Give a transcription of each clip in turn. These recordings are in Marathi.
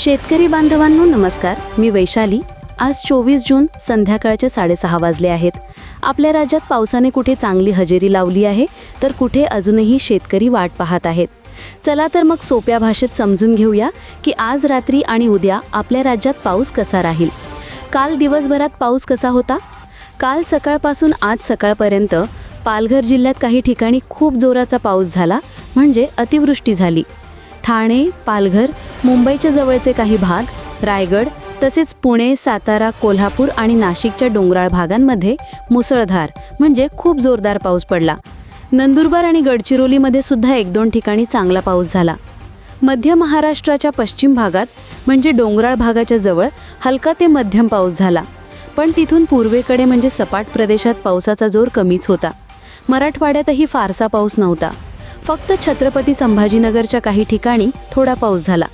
शेतकरी बांधवांनो नमस्कार. मी वैशाली. आज चोवीस जून संध्याकाळचे साडेसहा वाजले आहेत. आपल्या राज्यात पावसाने कुठे चांगली हजेरी लावली आहे तर कुठे अजूनही शेतकरी वाट पाहत आहेत. चला तर मग सोप्या भाषेत समजून घेऊया की आज रात्री आणि उद्या आपल्या राज्यात पाऊस कसा राहील. काल दिवसभरात पाऊस कसा होता? काल सकाळपासून आज सकाळपर्यंत पालघर जिल्ह्यात काही ठिकाणी खूप जोराचा पाऊस झाला म्हणजे अतिवृष्टी झाली. ठाणे पालघर मुंबईच्या जवळचे काही भाग रायगड तसेच पुणे सातारा कोल्हापूर आणि नाशिकच्या डोंगराळ भागांमध्ये मुसळधार म्हणजे खूप जोरदार पाऊस पडला. नंदुरबार आणि गडचिरोलीमध्ये सुद्धा एक दोन ठिकाणी चांगला पाऊस झाला. मध्य महाराष्ट्राच्या पश्चिम भागात म्हणजे डोंगराळ भागाच्या जवळ हलका ते मध्यम पाऊस झाला. पण तिथून पूर्वेकडे म्हणजे सपाट प्रदेशात पावसाचा जोर कमीच होता. मराठवाड्यातही फारसा पाऊस नव्हता. फक्त छत्रपती संभाजीनगरच्या काही ठिकाणी थोडा पाऊस झाला.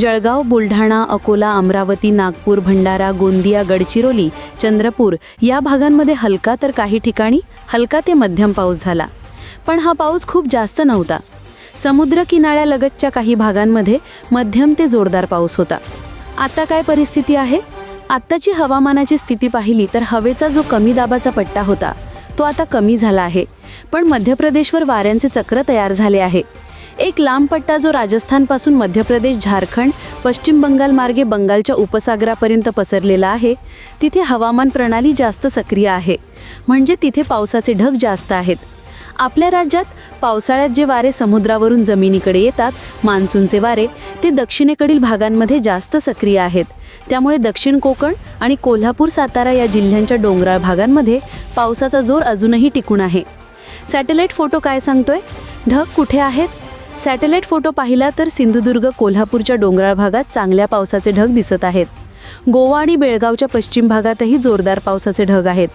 जळगाव बुलढाणा अकोला अमरावती नागपूर भंडारा गोंदिया गडचिरोली चंद्रपूर या भागांमध्ये हलका तर काही ठिकाणी हलका ते मध्यम पाऊस झाला. पण हा पाऊस खूप जास्त नव्हता. समुद्र किनाऱ्यालगतच्या काही भागांमध्ये मध्यम ते जोरदार पाऊस होता. आता काय परिस्थिती आहे? आत्ताची हवामानाची स्थिती पाहिली तर हवेचा जो कमी दाबाचा पट्टा होता तो आता कमी झाला आहे. पण मध्य प्रदेशवर वाऱ्यांचे चक्र तयार झाले आहे. एक लांब पट्टा जो राजस्थानपासून मध्य प्रदेश झारखंड पश्चिम बंगाल मार्गे बंगालच्या उपसागरापर्यंत पसरलेला आहे तिथे हवामान प्रणाली जास्त सक्रिय आहे. म्हणजे तिथे पावसाचे ढग जास्त आहेत. आपल्या राज्यात पावसाळ्यात जे वारे समुद्रावरून जमिनीकडे येतात मान्सूनचे वारे ते दक्षिणेकडील भागांमध्ये जास्त सक्रिय आहेत. त्यामुळे दक्षिण कोकण आणि कोल्हापूर सातारा या जिल्ह्यांच्या डोंगराळ भागांमध्ये पावसाचा जोर अजूनही टिकून आहे. सॅटेलाईट फोटो काय सांगतोय? ढग कुठे आहेत? सॅटेलाईट फोटो पाहिला तर सिंधुदुर्ग कोल्हापूरच्या डोंगराळ भागात चांगल्या पावसाचे ढग दिसत आहेत. गोवा आणि बेळगावच्या पश्चिम भागातही जोरदार पावसाचे ढग आहेत.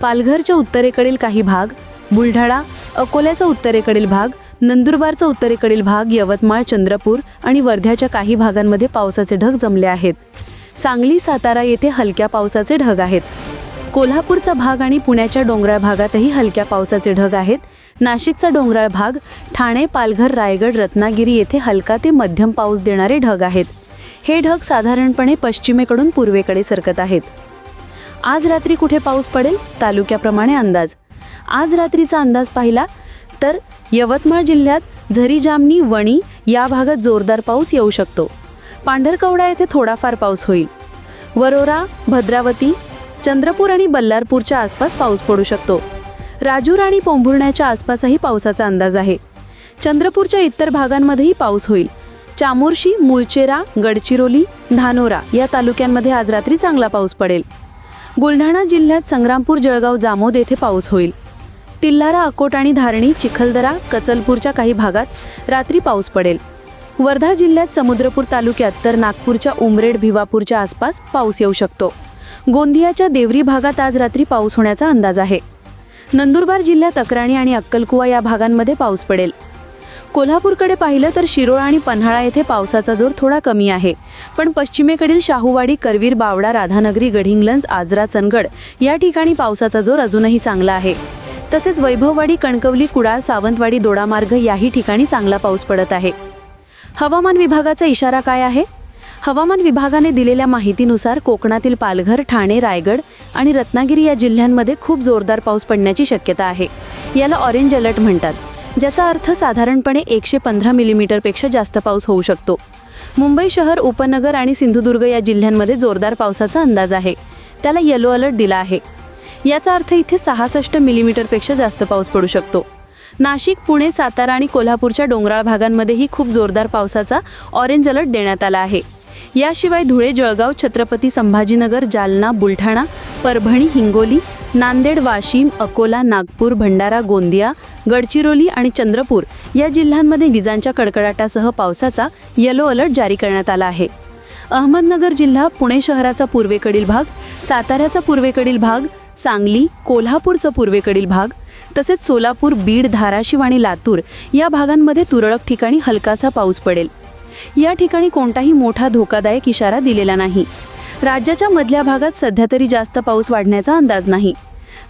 पालघरच्या उत्तरेकडील काही भाग बुलढाणा अकोल्याचा उत्तरेकडील भाग नंदुरबारचा उत्तरेकडील भाग यवतमाळ चंद्रपूर आणि वर्ध्याच्या काही भागांमध्ये पावसाचे ढग जमले आहेत. सांगली सातारा येथे हलक्या पावसाचे ढग आहेत. कोल्हापूरचा भाग आणि पुण्याच्या डोंगराळ भागातही हलक्या पावसाचे ढग आहेत. नाशिकचा डोंगराळ भाग ठाणे पालघर रायगड रत्नागिरी येथे हलका ते मध्यम पाऊस देणारे ढग आहेत. हे ढग साधारणपणे पश्चिमेकडून पूर्वेकडे सरकत आहेत. आज रात्री कुठे पाऊस पडेल? तालुक्याप्रमाणे अंदाज. आज रात्रीचा अंदाज पाहिला तर यवतमाळ जिल्ह्यात झरी जामनी वणी या भागात जोरदार पाऊस येऊ शकतो. पांढरकवडा येथे थोडाफार पाऊस होईल. वरोरा भद्रावती चंद्रपूर आणि बल्लारपूरच्या आसपास पाऊस पडू शकतो. राजूर आणि पोंभुर्ण्याच्या आसपासही पावसाचा अंदाज आहे. चंद्रपूरच्या इतर भागांमध्येही पाऊस होईल. चामोर्शी मुळचेरा गडचिरोली धानोरा या तालुक्यांमध्ये आज रात्री चांगला पाऊस पडेल. बुलढाणा जिल्ह्यात संग्रामपूर जळगाव जामोद येथे पाऊस होईल. तिल्हारा अकोट आणि धारणी चिखलदरा कचलपूरच्या काही भागात रात्री पाऊस पडेल. वर्धा जिल्ह्यात समुद्रपूर तालुक्यात तर नागपूरच्या उमरेड भिवापूरच्या आसपास पाऊस येऊ शकतो. गोंदियाच्या देवरी भागात आज रात्री पाऊस होण्याचा अंदाज आहे. नंदुरबार जिल्ह्यात अक्राणी आणि अक्कलकुवा या भागांमध्ये पाऊस पडेल. कोल्हापूरकडे पाहिलं तर शिरोळा आणि पन्हाळा येथे पावसाचा जोर थोडा कमी आहे. पण पश्चिमेकडील शाहूवाडी करवीर बावडा राधानगरी गढिंगलंज आजरा चनगड या ठिकाणी पावसाचा जोर अजूनही चांगला आहे. तसेच वैभववाडी कणकवली कुडाळ सावंतवाडी दोडामार्ग याही ठिकाणी चांगला पाऊस पडत आहे. हवामान विभागाचा इशारा काय आहे? हवामान विभागाने दिलेल्या माहितीनुसार कोकणातील पालघर ठाणे रायगड आणि रत्नागिरी या जिल्ह्यांमध्ये खूप जोरदार पाऊस पडण्याची शक्यता आहे. याला ऑरेंज अलर्ट म्हणतात ज्याचा अर्थ साधारणपणे एकशे पंधरा मिलीमीटरपेक्षा जास्त पाऊस होऊ शकतो. मुंबई शहर उपनगर आणि सिंधुदुर्ग या जिल्ह्यांमध्ये जोरदार पावसाचा अंदाज आहे. त्याला येलो अलर्ट दिला आहे. याचा अर्थ इथे सहासष्ट मिलीमीटरपेक्षा जास्त पाऊस पडू शकतो. नाशिक पुणे सातारा आणि कोल्हापूरच्या डोंगराळ भागांमध्येही खूप जोरदार पावसाचा ऑरेंज अलर्ट देण्यात आला आहे. याशिवाय धुळे जळगाव छत्रपती संभाजीनगर जालना बुलढाणा परभणी हिंगोली नांदेड वाशिम अकोला नागपूर भंडारा गोंदिया गडचिरोली आणि चंद्रपूर या जिल्ह्यांमध्ये विजांच्या कडकडाटासह पावसाचा येलो अलर्ट जारी करण्यात आला आहे. अहमदनगर जिल्हा पुणे शहराचा पूर्वेकडील भाग साताऱ्याचा पूर्वेकडील भाग सांगली कोल्हापूरचा पूर्वेकडील भाग तसेच सोलापूर बीड धाराशिव आणि लातूर या भागांमध्ये तुरळक ठिकाणी हलकासा पाऊस पडेल. या ठिकाणी कोणताही मोठा धोकादायक इशारा दिलेला नाही. राज्याच्या मधल्या भागात सध्या तरी जास्त पाऊस वाढण्याचा अंदाज नाही.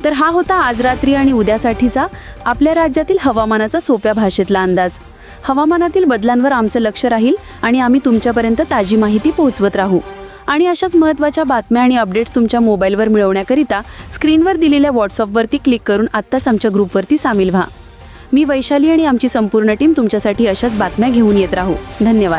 तर हा होता आज रात्री आणि उद्यासाठीचा आपल्या राज्यातील हवामानाचा सोप्या भाषेतला अंदाज. हवामानातील बदलांवर आमचं लक्ष राहील आणि आम्ही तुमच्यापर्यंत ताजी माहिती पोहोचवत राहू. आणि अशाच महत्त्वाच्या बातम्या आणि अपडेट्स तुमच्या मोबाईलवर मिळवण्याकरिता स्क्रीनवर दिलेल्या व्हॉट्सअपवरती क्लिक करून आत्ताच आमच्या ग्रुपवरती सामील व्हा. मी वैशाली आणि आमची संपूर्ण टीम तुमच्यासाठी अशाच बातम्या घेऊन येत राहू. धन्यवाद.